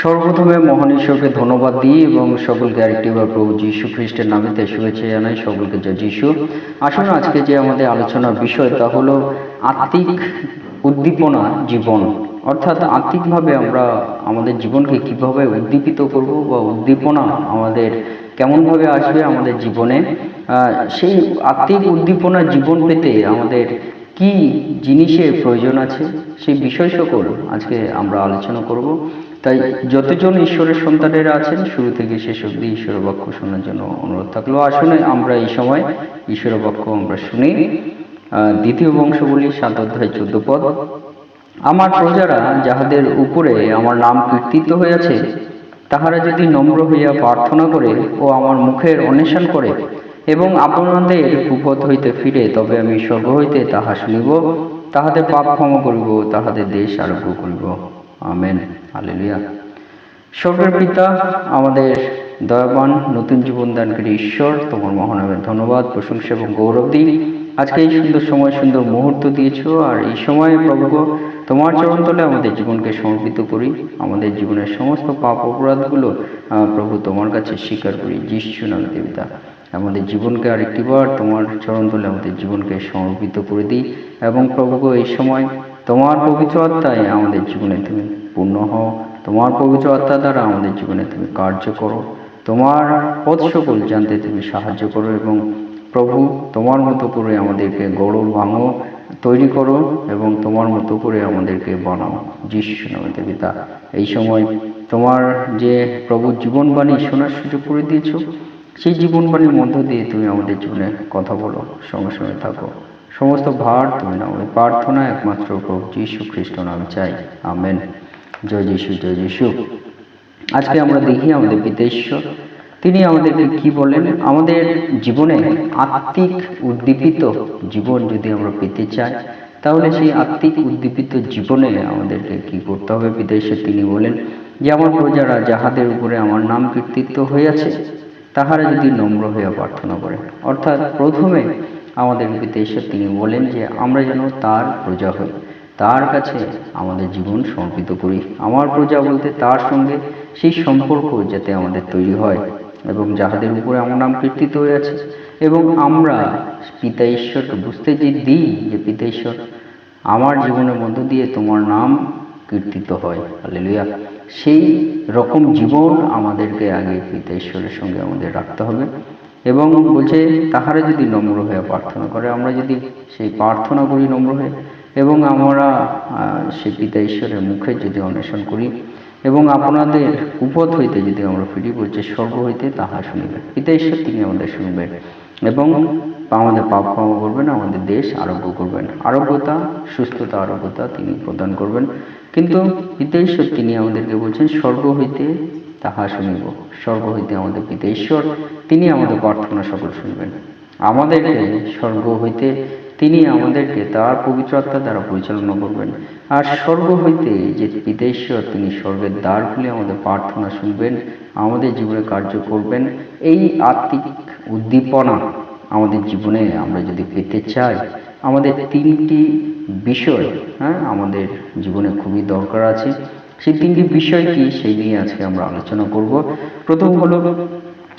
সর্বপ্রথমে মহান ঈশ্বরকে ধন্যবাদ দিই এবং সকলকে আরেকটিবার প্রভু যীশু খ্রিস্টের নামেতে শুভেচ্ছা জানাই, সকলকে যা যীশু। আসুন আজকে যে আমাদের আলোচনার বিষয় তা হলো আত্মিক উদ্দীপনা জীবন। অর্থাৎ আত্মিকভাবে আমরা আমাদের জীবনকে কীভাবে উদ্দীপিত করব বা উদ্দীপনা আমাদের কেমনভাবে আসবে আমাদের জীবনে সেই আত্মিক উদ্দীপনা জীবন পেতে আমাদের কি জিনিসের প্রয়োজন আছে সেই বিষয় সকল আজকে আমরা আলোচনা করব। তাই যতজন ঈশ্বরের সন্তানেরা আছেন, শুরু থেকে শেষ অবধি ঈশ্বর বাক্য শোনার জন্য অনুরোধ থাকল। আসুন, আমরা এই সময় ঈশ্বর বাক্য আমরা শুনি। দ্বিতীয় বংশ বলি সাত অধ্যায়, চোদ্দ পদ। আমার প্রজারা যাহাদের উপরে আমার নাম কীর্তিত হইয়াছে, তাহারা যদি নম্র হইয়া প্রার্থনা করে ও আমার মুখের অন্বেষণ করে এবং আপনাদের কুপথ হইতে ফিরে, তবে আমি স্বর্গ হইতে তাহা শুনিব, তাহাদের পাপ ক্ষমা করিব, তাহাদের দেশ আরোগ্য করিব। আমেন। হালেলুয়া। স্বর্গের পিতা আমাদের দয়াবান, নতুন জীবন দানকারী ঈশ্বর তোমার মহানামের ধন্যবাদ, প্রশংসা এবং গৌরব দিই। আজকে এই সুন্দর সময়, সুন্দর মুহূর্ত দিয়েছ, আর এই সময়ে প্রভু তোমার চরণতলে আমাদের জীবনকে সমর্পিত করি। আমাদের জীবনের সমস্ত পাপ অপরাধগুলো প্রভু তোমার কাছে স্বীকার করি, যিশু নামে দেবিতা। আমাদের জীবনকে আরেকটিবার তোমার চরণতলে আমাদের জীবনকে সমর্পিত করে দিই। এবং প্রভু এই সময় তোমার পবিত্র আত্মায় আমাদের জীবনে তুমি পূর্ণ হও। তোমার পবিত্র আত্মা দ্বারা আমাদের জীবনে তুমি কার্য করো। তোমার পথ সকল জানতে তুমি সাহায্য করো এবং প্রভু, তোমার মতো করে আমাদেরকে গড়ো ভাঙো তৈরি করো এবং তোমার মতো করে আমাদেরকে বানাও। যিশু নামে পিতা, এই সময় তোমার যে প্রভু জীবনবাণী শোনার সুযোগ করে দিয়েছ, সেই জীবনবাণীর মধ্য দিয়ে তুমি আমাদের জীবনে কথা বলো, সঙ্গে সঙ্গে থাকো। সমস্ত ভার তুমি নাও প্রার্থনা একমাত্র প্রভু যীশু খ্রিস্ট নামে চাই। আমেন। জয় যিশু জয় যিশু আজকে আমরা দেখি আমাদের পিতা ঈশ্বর তিনি আমাদেরকে কি বলেন? আমাদের জীবনে আত্মিক উদ্দীপিত জীবন যদি আমরা পেতে চাই, তাহলে সেই আত্মিক উদ্দীপিত জীবনে আমাদেরকে কি করতে হবে ঈশ্বর তিনি বলেন যে, আমার প্রজারা যাহাদের উপরে আমার নাম কীর্তিত্ব হইয়াছে। তাহারা যদি নম্র হইয়া প্রার্থনা করে। অর্থাৎ প্রথমে আমাদের ঈশ্বর তিনি বলেন যে, আমরা যেন তার প্রজা হই। তার কাছে আমাদের জীবন সমর্পিত করি। আমার প্রজা বলতে তার সঙ্গে সেই সম্পর্ক যাতে আমাদের তৈরি হয় এবং যাহাদের উপরে আমার নাম কীর্তিত হয়ে আছে। এবং আমরা পিতা ঈশ্বরকে বুঝতে যে দিই যে পিতা ঈশ্বর আমার জীবনের মধ্য দিয়ে তোমার নাম কীর্তিত হয়। হালেলুয়া। সেই রকম জীবন আমাদেরকে আগে পিতা ঈশ্বরের সঙ্গে আমাদের রাখতে হবে এবং বলছে, তাহারা যদি নম্র হয়ে প্রার্থনা করে, আমরা যদি সেই প্রার্থনা করি নম্র হয়ে এবং আমরা সে পিতা ঈশ্বরের মুখে যদি অন্বেষণ করি এবং আপনাদের উপদ হইতে যদি আমরা ফিরি বলছে স্বর্গ হইতে তাহা শুনিবে। পিতা ঈশ্বর, তিনি আমাদের শুনবেন এবং আমাদের পাপ ক্ষমা করবেন, আমাদের দেশ আরোগ্য করবেন। আরোগ্যতা, সুস্থতা, আরোগ্যতা তিনি প্রদান করবেন। কিন্তু পিতা ঈশ্বর, তিনি আমাদেরকে বলছেন, স্বর্গ হইতে তাহা শুনিব। স্বর্গ হইতে আমাদের পিতা ঈশ্বর, তিনি আমাদের প্রার্থনা সকল শুনবেন। আমাদেরকে স্বর্গ হইতে তিনি আমাদেরকে তার পবিত্র আত্মা দ্বারা পরিচালনা করবেন। আর স্বর্গ হইতে যে পিতা তিনি স্বর্গের দ্বার খুলে আমাদের প্রার্থনা শুনবেন, আমাদের জীবনে কার্য করবেন। এই আত্মিক উদ্দীপনা আমাদের জীবনে আমরা যদি পেতে চাই, আমাদের তিনটি বিষয় হ্যাঁ আমাদের জীবনে খুবই দরকার আছে। সেই তিনটি বিষয় কি, সেই নিয়ে আজকে আমরা আলোচনা করব। প্রথম হলো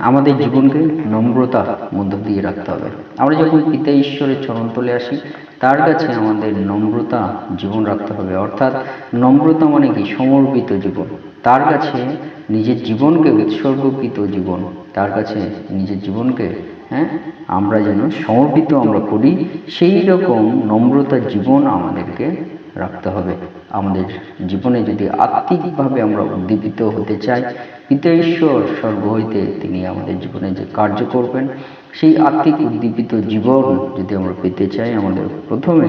আমাদের জীবনকে নম্রতা মধ্য দিয়ে রাখতে হবে। আমরা যখন পিতা ঈশ্বরের চরণতলে আসি, তার কাছে আমাদের নম্রতা জীবন রাখতে হবে। অর্থাৎ নম্রতা মানে কি? সমর্পিত জীবন। তার কাছে নিজের জীবনকে উৎসর্গকৃত জীবন। তার কাছে নিজের জীবনকে হ্যাঁ আমরা যেন সমর্পিত আমরা করি, সেই রকম নম্রতা জীবন আমাদেরকে রাখতে হবে। আমাদের জীবনে যদি আত্মিকভাবে আমরা উদ্দীপিত হতে চাই পিতা ঈশ্বর স্বর্গ হইতে তিনি আমাদের জীবনে যে কার্য করবেন, সেই আত্মিক উদ্দীপিত জীবন যদি আমরা পেতে চাই, আমাদের প্রথমে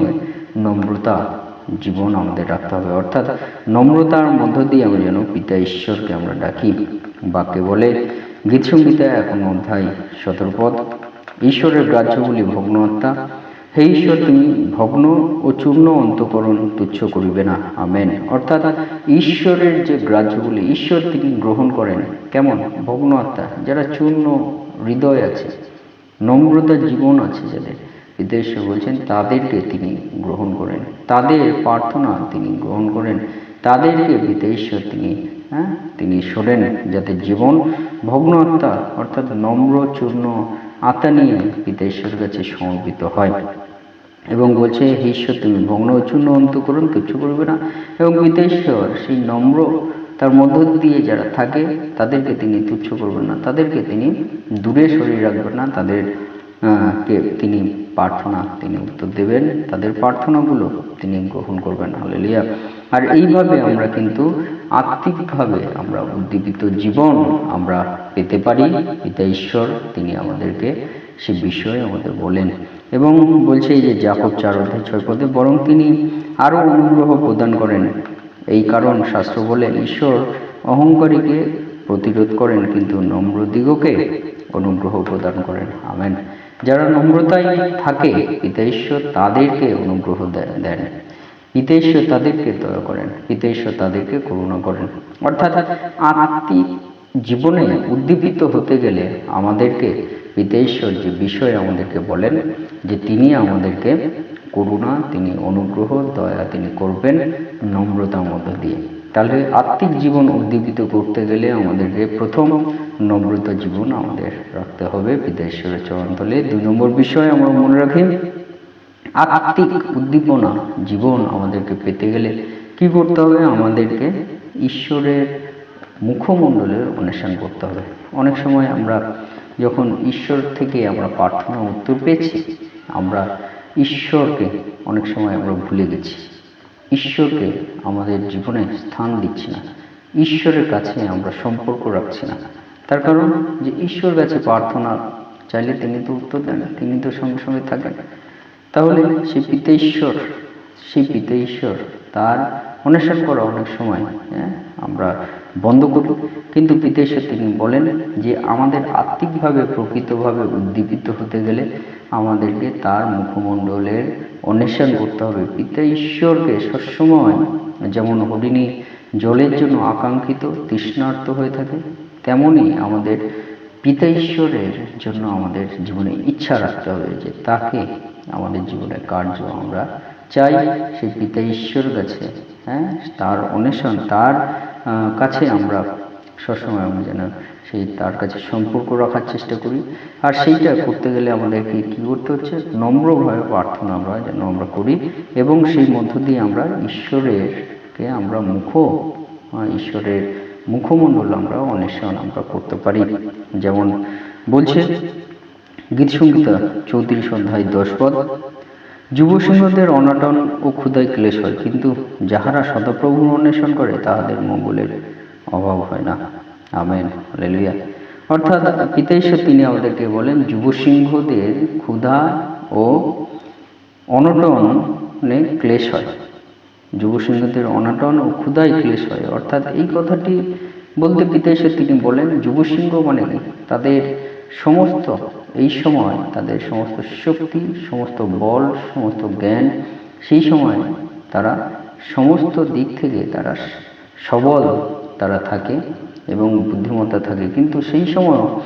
নম্রতা জীবন আমাদের রাখতে হবে। অর্থাৎ নম্রতার মধ্য দিয়ে আমরা যেন পিতা ঈশ্বরকে আমরা ডাকি। বাক্যে বলে গীত সঙ্গীতা এখন অধ্যায় সতর্পদ ঈশ্বরের গ্রাহ্যগুলি ভগ্ন হত্যা হে ঈশ্বর, তুমি ভগ্ন ও চূর্ণ অন্তকরণ তুচ্ছ করিবে না। আমেন। অর্থাৎ ঈশ্বরের যে গ্রাহ্যগুলি ঈশ্বর তিনি গ্রহণ করেন, কেমন? ভগ্ন আত্মা, যারা চূর্ণ হৃদয় আছে নম্রতার জীবন আছে যাদের বিদেশে বলছেন, তাদেরকে তিনি গ্রহণ করেন। তাদের প্রার্থনা তিনি গ্রহণ করেন। তাদেরকে বিদেশ্বর তিনি হ্যাঁ তিনি শোনেন, যাতে জীবন ভগ্ন আত্মা, অর্থাৎ নম্র চূর্ণ আত্মা নিয়ে পিতা ঈশ্বরের কাছে সমর্পিত হয়। এবং বলছে হে ঈশ্বর তুমি ভগ্ন চূর্ণ অন্তকরণ তুচ্ছ করবে না। এবং পিতা ঈশ্বর সেই নম্র তার মধ্য দিয়ে যারা থাকে তাদেরকে তিনি তুচ্ছ করবেন না। তাদেরকে তিনি দূরে সরিয়ে রাখবেন না। তাদের আহ, কে তিনি প্রার্থনা তিনি উত্তর দেবেন, তাদের প্রার্থনাগুলো তিনি গ্রহণ করবেন। হালেলিয়া। আর এইভাবে আমরা কিন্তু আত্মিকভাবে আমরা উদ্দীপিত জীবন আমরা পেতে পারি। পিতা ঈশ্বর, তিনি আমাদেরকে সে বিষয়ে আমাদের বলেন। এবং বলছে এই যে জাকব চার অধ্যায় ছয় পদে, বরং তিনি আরও অনুগ্রহ প্রদান করেন। এই কারণ শাস্ত্র বলে, ঈশ্বর অহংকারীকে প্রতিরোধ করেন, কিন্তু নম্র দিগকে অনুগ্রহ প্রদান করেন। আমেন। যারা নম্রতায় থাকে পিতা ঈশ্বর তাদেরকে অনুগ্রহ দেন। পিতা ঈশ্বর তাদেরকে দয়া করেন পিতা ঈশ্বর তাদেরকে করুণা করেন। অর্থাৎ আত্মিক জীবনে উদ্দীপিত হতে গেলে আমাদেরকে পিতা ঈশ্বর যে বিষয়ে আমাদেরকে বলেন, যে তিনি আমাদেরকে করুণা, তিনি অনুগ্রহ, দয়া তিনি করবেন, নম্রতার মধ্য দিয়ে। তাহলে আত্মিক জীবন উদ্দীপিত করতে গেলে আমাদেরকে প্রথম নম্রত জীবন আমাদের রাখতে হবে পিতা ঈশ্বরের চরণতলে। দুই নম্বর বিষয় আমরা মনে রাখি, আত্মিক উদ্দীপনা জীবন আমাদেরকে পেতে গেলে কি করতে হবে? আমাদেরকে ঈশ্বরের মুখমণ্ডলের অন্বেষণ করতে হবে। অনেক সময় আমরা যখন ঈশ্বর থেকে আমরা প্রার্থনা উত্তর পেয়েছি, আমরা ঈশ্বরকে অনেক সময় আমরা ভুলে গেছি। ঈশ্বরকে আমাদের জীবনে স্থান দিচ্ছি না। ঈশ্বরের কাছে আমরা সম্পর্ক রাখছি না। তার কারণ যে ঈশ্বর কাছে প্রার্থনা চাইলে তিনি তো উত্তর দেন, তিনি তো সঙ্গে সঙ্গে থাকেন। তাহলে সে পিতা ঈশ্বর সেই পিতা ঈশ্বর, তার অন্বেষণ করা অনেক সময় হ্যাঁ আমরা বন্ধ করি কিন্তু পিতা ঈশ্বর তিনি বলেন যে, আমাদের আত্মিকভাবে, প্রকৃতভাবে উদ্দীপিত হতে গেলে আমাদেরকে তার মুখমণ্ডলের অন্বেষণ করতে হবে। পিতা ঈশ্বরকে সবসময় যেমন হরিণী জলের জন্য আকাঙ্ক্ষিত, তৃষ্ণার্ত হয়ে থাকে তেমনই আমাদের পিতা ঈশ্বরের জন্য আমাদের জীবনে ইচ্ছা রাখতে হবে যে, তাকে আমাদের জীবনের কার্য আমরা চাই। সেই পিতা ঈশ্বর কাছে হ্যাঁ তার অন্বেষণ, তার কাছে আমরা সবসময় আমরা যেন সেই তার কাছে সম্পর্ক রাখার চেষ্টা করি। আর সেইটা করতে গেলে আমাদেরকে কী করতে হচ্ছে? নম্রভাবে প্রার্থনা আমরা যেন আমরা করি এবং সেই মধ্য দিয়ে আমরা ঈশ্বরেরকে আমরা মুখ ঈশ্বরের মুখমণ্ডল আমরা অন্বেষণ আমরা করতে পারি। যেমন বলছে গীত সংহিতা চৌত্রিশ অধ্যায় দশ পদ যুব সিংহদের অনাটন ও ক্ষুদায় ক্লেশ হয়, কিন্তু যাহারা সদাপ্রভুর অন্বেষণ করে, তাহাদের মঙ্গলের অভাব হয় না। Amen, hallelujah. অর্থাৎ পিতা ঈশ্বর তিনি আমাদেরকে বলেন যুব সিংহদের ক্ষুধা ও অনটনে ক্লেশ হয়। যুব সিংহদের অনাটন ও ক্ষুধায় ক্লেশ হয়। অর্থাৎ এই কথাটি বলতে পিতা ঈশ্বর তিনি বলেন যুব সিংহ মানে তাদের সমস্ত এই সময় তাদের সমস্ত শক্তি, সমস্ত বল, সমস্ত জ্ঞান, সেই সময় তারা সমস্ত দিক থেকে তারা সবল তারা থাকে এবং বুদ্ধিমত্তা থাকে। কিন্তু সেই সময়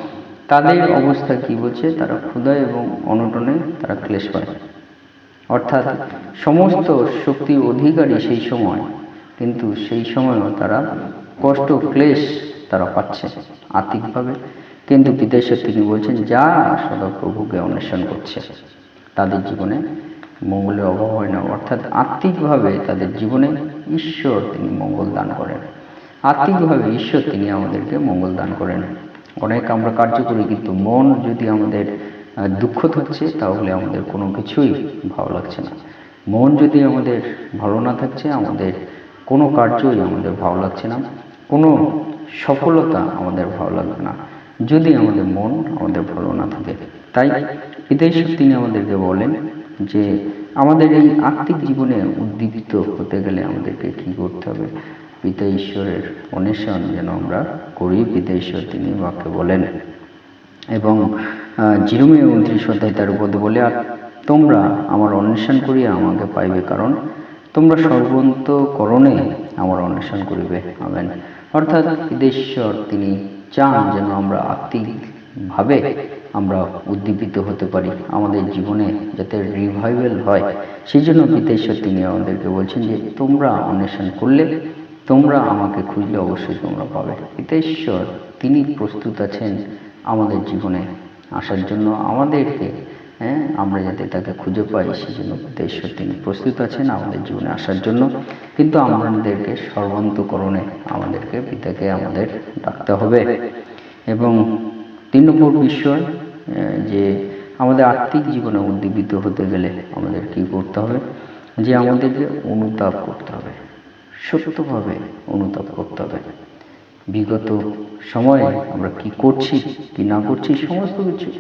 তাদের অবস্থা কি বলছে? তারা ক্ষুধা এবং অনটনে তারা ক্লেশ পায়। অর্থাৎ সমস্ত শক্তি অধিকারী সেই সময়, কিন্তু সেই সময়ও তারা কষ্ট, ক্লেশ তারা পাচ্ছে আর্থিকভাবে কিন্তু বিদেশে তিনি বলছেন, যা সদাপ্রভুকে অন্বেষণ করছে, তাদের জীবনে মঙ্গলের অভাব হয় না অর্থাৎ আত্মিকভাবে তাদের জীবনে ঈশ্বর তিনি মঙ্গল দান করেন। আত্মিকভাবে ঈশ্বর তিনি আমাদেরকে মঙ্গল দান করেন। অনেক আমরা কার্য করি, কিন্তু মন যদি আমাদের দুঃখ থাকছে তাহলে আমাদের কোনো কিছুই ভালো লাগছে না। মন যদি আমাদের ভালো না থাকছে, আমাদের কোনো কার্যই আমাদের ভালো লাগছে না। কোনো সফলতা আমাদের ভালো লাগবে না। যদি আমাদের মন আমাদের ভালো না থাকে, তাই বিদেশ তিনি আমাদেরকে বলেন যে আমাদের এই আত্মিক জীবনে উদ্দীপিত হতে গেলে আমাদেরকে কি করতে হবে? পিতা ঈশ্বরের অন্বেষণ যেন আমরা করি, পিতা ঈশ্বর তিনি বাক্যে বলেন। এবং জিরুমে উনত্রিশ অধ্যায় তার উপর বলে, আর তোমরা আমার অন্বেষণ করিয়া আমাকে পাইবে, কারণ তোমরা সর্বন্তকরণে আমার অন্বেষণ করিবে। আমেন। অর্থাৎ বিদেশ্বর তিনি চান যেন আমরা আত্মিকভাবে আমরা উদ্দীপিত হতে পারি। আমাদের জীবনে যাতে রিভাইভেল হয় সেই জন্য পিতেশ্বর তিনি আমাদেরকে বলছেন যে, তোমরা অন্বেষণ করলে, তোমরা আমাকে খুঁজলে অবশ্যই তোমরা পাবে। পিতেশ্বর, তিনি প্রস্তুত আছেন আমাদের জীবনে আসার জন্য আমাদেরকে হ্যাঁ আমরা যাতে তাকে খুঁজে পাই সেই জন্য পিতা ঈশ্বর তিনি প্রস্তুত আছেন আমাদের জীবনে আসার জন্য। কিন্তু আমাদেরকে সর্বান্তকরণে আমাদেরকে পিতাকে আমাদের ডাকতে হবে। এবং তিন নম্বর বিষয় যে আমাদের আর্থিক জীবনে উদ্দীপিত হতে গেলে আমাদের কি করতে হবে? যে আমাদেরকে অনুতাপ করতে হবে, সত্যভাবে অনুতাপ করতে হবে। বিগত সময়ে আমরা কি করছি, কি না করছি, সমস্ত কিছু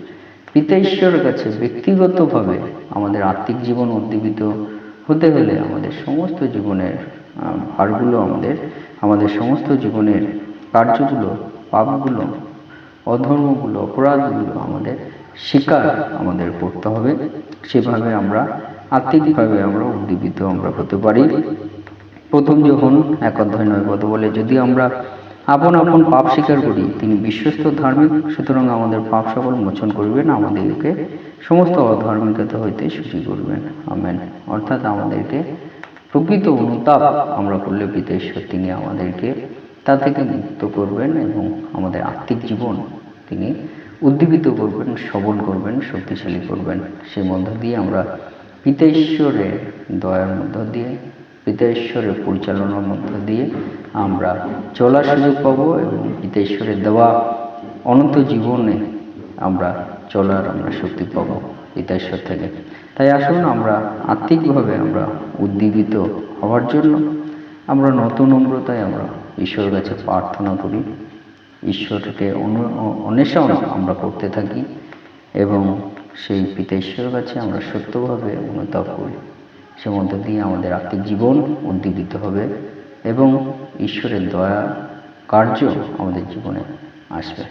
পিতা ঈশ্বরের কাছে ব্যক্তিগতভাবে আমাদের আর্থিক জীবন উদ্দীপিত হতে হলে আমাদের সমস্ত জীবনের ভারগুলো আমাদের আমাদের সমস্ত জীবনের কার্যগুলো, পাপগুলো, অধর্মগুলো, অপরাধগুলো আমাদের স্বীকার আমাদের করতে হবে। সেভাবে আমরা আর্থিকভাবে আমরা উদ্দীপিত আমরা হতে পারি। প্রথম যখন এক অধ্যায় নয় পদ বলে যদি আমরা আপন আপন পাপ স্বীকার করি। তিনি বিশ্বস্ত ধার্মিক, সুতরাং আমাদের পাপ সকল মোচন করবেন, আমাদেরকে সমস্ত অধার্মিকতা হইতে সূচি করবেন। আমেন। অর্থাৎ আমাদেরকে প্রকৃত অনুতাপ আমরা করলে পিতা তিনি আমাদেরকে তা থেকে মুক্ত করবেন এবং আমাদের আর্থিক জীবন তিনি উদ্দীপিত করবেন সবল করবেন, শক্তিশালী করবেন। সেই মধ্য দিয়ে আমরা পিতা ঈশ্বরের দয়ার মধ্য দিয়ে পিতা ঈশ্বরের পরিচালনার মধ্য দিয়ে আমরা চলার সুযোগ পাবো এবং পিতা ঈশ্বরের দেওয়া অনন্ত জীবনে আমরা চলার আমরা শক্তি পাবো পিতা ঈশ্বর থেকে। তাই আসুন আমরা আত্মিকভাবে আমরা উদ্দীপিত হওয়ার জন্য আমরা নতুন নম্রতায় আমরা ঈশ্বরের কাছে প্রার্থনা করি। ঈশ্বরকে অন্বেষণ আমরা করতে থাকি এবং সেই পিতা ঈশ্বরের কাছে আমরা সত্যভাবে অনুতাপ করি সে মধ্য দিয়ে আমাদের আত্মিক জীবন উদ্দীপিত হবে এবং ঈশ্বরের দয়া কার্য আমাদের জীবনে আসবে।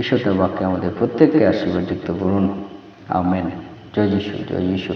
ঈশ্বরের বাক্যে আমাদের প্রত্যেককে আশীর্বাদ যুক্ত করুন। আমেন। জয় যিশু জয় যিশু।